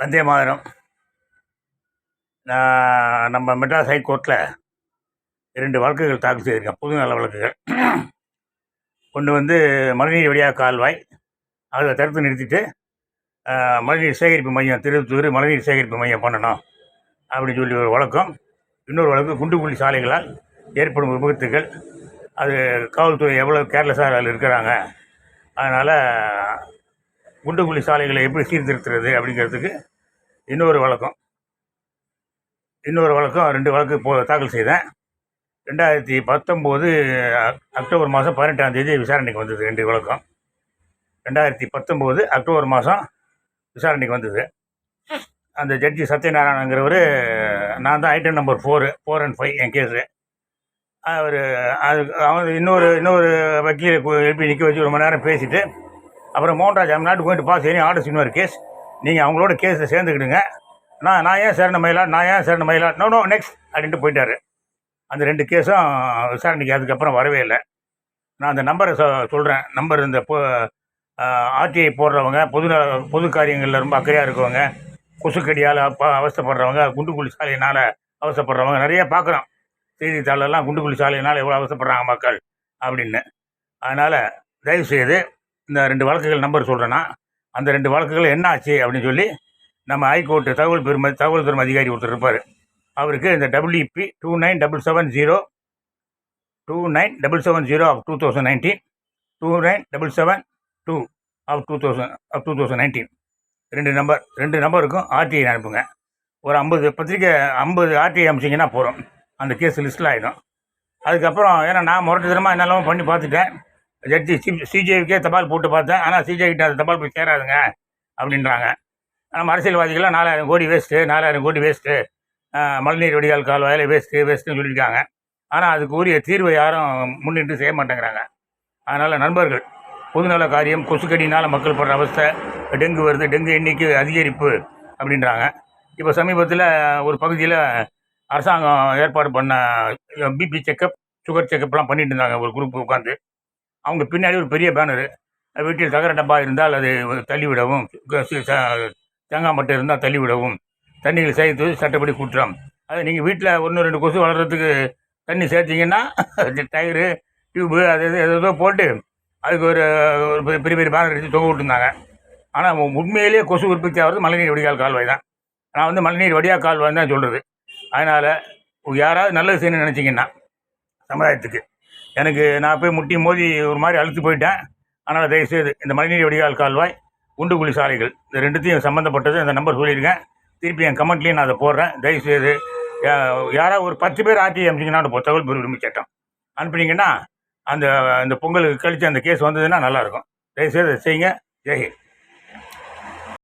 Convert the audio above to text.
வந்தே மாதரம். நான் நம்ம மெட்ராஸ் ஹைகோர்ட்டில் இரண்டு வழக்குகள் தாக்கல் செய்திருக்கேன். புது நல வழக்குகள். ஒன்று வந்து மழைநீர் வழியாக கால்வாய். அதில் தடுத்து நிறுத்திட்டு மழைநீர் சேகரிப்பு மையம் திருத்தூர் மழைநீர் சேகரிப்பு மையம் பண்ணணும் அப்படின்னு சொல்லி ஒரு வழக்கம். இன்னொரு வழக்கு குண்டுக்குழி சாலைகளால் ஏற்படும் விபத்துகள். அது காவல்துறை எவ்வளோ கேர்லெஸ்ஸாக அதில் இருக்கிறாங்க. அதனால் குண்டுக்குழி சாலைகளை எப்படி சீர்திருத்துறது அப்படிங்கிறதுக்கு இன்னொரு வழக்கம். இன்னொரு வழக்கம் ரெண்டு வழக்கு போ தாக்கல் செய்தேன். ரெண்டாயிரத்தி பத்தொம்போது அக்டோபர் மாதம் பதினெட்டாம் தேதி விசாரணைக்கு வந்தது ரெண்டு வழக்கம். ரெண்டாயிரத்தி பத்தொம்போது அக்டோபர் மாதம் விசாரணைக்கு வந்தது. அந்த ஜட்ஜி சத்யநாராயணங்கிறவர் நான் தான் item number four four and five N case அவர் அது அவன் இன்னொரு இன்னொரு வக்கீலை எழுப்பி நிற்க வச்சு ஒரு மணி நேரம் பேசிவிட்டு அப்புறம் Mohanraj I'm not going to pass any orders இன்னொரு கேஸ் நீங்கள் அவங்களோட கேஸில் சேர்ந்துக்கிடுங்க. நான் நான் ஏன் சேரண மயிலா? நான் ஏன் சேரண மயிலா? நோ நோ நெக்ஸ்ட் அப்படின்ட்டு போயிட்டார். அந்த ரெண்டு கேஸும் விசாரணைக்கு அதுக்கப்புறம் வரவே இல்லை. நான் அந்த நம்பரை சொ சொல்கிறேன் நம்பர் இந்த ஆர்டிஐ போடுறவங்க பொது பொது காரியங்களில் ரொம்ப அக்கறையாக இருக்கவங்க கொசுக்கடியால் அப்பா அவஸ்தைப்படுறவங்க குண்டுக்குழி சாலையினால் அவஸ்தைப்படுறவங்க நிறைய பார்க்குறோம் செய்தித்தாளெல்லாம் குண்டுக்குழி சாலையினால் எவ்வளோ அவசப்படுறாங்க மக்கள் அப்படின்னு. அதனால் தயவுசெய்து இந்த ரெண்டு வழக்குகள் நம்பர் சொல்கிறேன்னா அந்த ரெண்டு வழக்குகள் என்ன ஆச்சு அப்படின்னு சொல்லி நம்ம ஹைகோர்ட்டு தகவல் பெருமை தகவல் பெறும் அதிகாரி ஒருத்தர் இருப்பார். அவருக்கு இந்த WP two nine double seven zero two nine double seven zero of two thousand nineteen two nine double seven two of two thousand of two thousand nineteen ரெண்டு நம்பர் ரெண்டு நம்பருக்கும் ஆர்டிஐ அனுப்புங்க. ஒரு ஐம்பது பத்திரிக்கை ஐம்பது ஆர்டிஐ அனுப்பிச்சிங்கன்னா போகிறோம் அந்த கேஸ் லிஸ்ட்டில் ஆகிடும் அதுக்கப்புறம் ஏன்னா நான் முரட்டுத்தனமாக என்னெல்லாம் பண்ணி பார்த்துட்டேன். ஜட்ஜி சி சிஜேவிக்கே தபால் போட்டு பார்த்தேன். ஆனால் சிஜே கிட்ட அந்த தபால் போய் சேராதுங்க அப்படின்றாங்க. நம்ம அரசியல்வாதிகள்லாம் நாலாயிரம் கோடி வேஸ்ட்டு நாலாயிரம் கோடி வேஸ்ட்டு மழைநீர் வடிகால் கால்வாயில் வேஸ்ட்டு வேஸ்ட்டுன்னு சொல்லியிருக்காங்க. ஆனால் அதுக்கு உரிய தீர்வை யாரும் முன்னிட்டு செய்ய மாட்டேங்கிறாங்க. அதனால் நண்பர்கள் பொதுநல காரியம் கொசுக்கடினால் மக்கள் படுற அவஸ்தை டெங்கு வருது டெங்கு எண்ணிக்கை அதிகரிப்பு அப்படின்றாங்க. இப்போ சமீபத்தில் ஒரு பகுதியில் அரசாங்கம் ஏற்பாடு பண்ண பிபி செக்கப் சுகர் செக்கப்லாம் பண்ணிட்டு இருந்தாங்க. ஒரு குரூப் உட்காந்து அவங்க பின்னாடி ஒரு பெரிய பேனரு. வீட்டில் தகர டப்பா இருந்தால் அது தள்ளிவிடவும் தேங்காய் மட்டை இருந்தால் தள்ளிவிடவும் தண்ணிகள் சேர்த்து சட்டப்படி கூட்டுறோம் அது நீங்கள் வீட்டில் ஒன்று ரெண்டு கொசு வளர்கிறதுக்கு தண்ணி சேர்த்திங்கன்னா டயரு டியூபு அது எது ஏதோ போட்டு அதுக்கு ஒரு ஒரு பெரிய பெரிய பெரிய பேனர் எடுத்து தொங்க விட்டுருந்தாங்க. ஆனால் உண்மையிலேயே கொசு உற்பத்தி ஆகிறது மழைநீர் வடிகால் கால்வாய் தான். நான் வந்து மழைநீர் வடிகால் கால்வாய் தான் சொல்கிறது அதனால் யாராவது நல்லது செய்யணும்னு நினச்சிங்கன்னா சமுதாயத்துக்கு எனக்கு நான் போய் முட்டி மோதி ஒரு மாதிரி அழுத்து போயிட்டேன். அதனால் தயவுசெய்து இந்த மழைநீர் வடிகால் கால்வாய் குண்டுகுழி சாலைகள் இந்த ரெண்டுத்தையும் சம்மந்தப்பட்டது இந்த நம்பர் சொல்லியிருக்கேன். திருப்பி என் கமெண்ட்லேயும் நான் அதை போடுறேன். தயவுசெய்து யா- யாராவது ஒரு பத்து பேர் ஆட்சி அனுப்பிச்சிங்கன்னா தகவல் பெரு விரும்பி சட்டம். அனுப்புனீங்கன்னா அந்த அந்த பொங்கலுக்கு கழித்து அந்த கேஸ் வந்ததுன்னா நல்லாயிருக்கும் தயவுசெய்து செய்யுங்க. ஜெய்ஹிந்த்.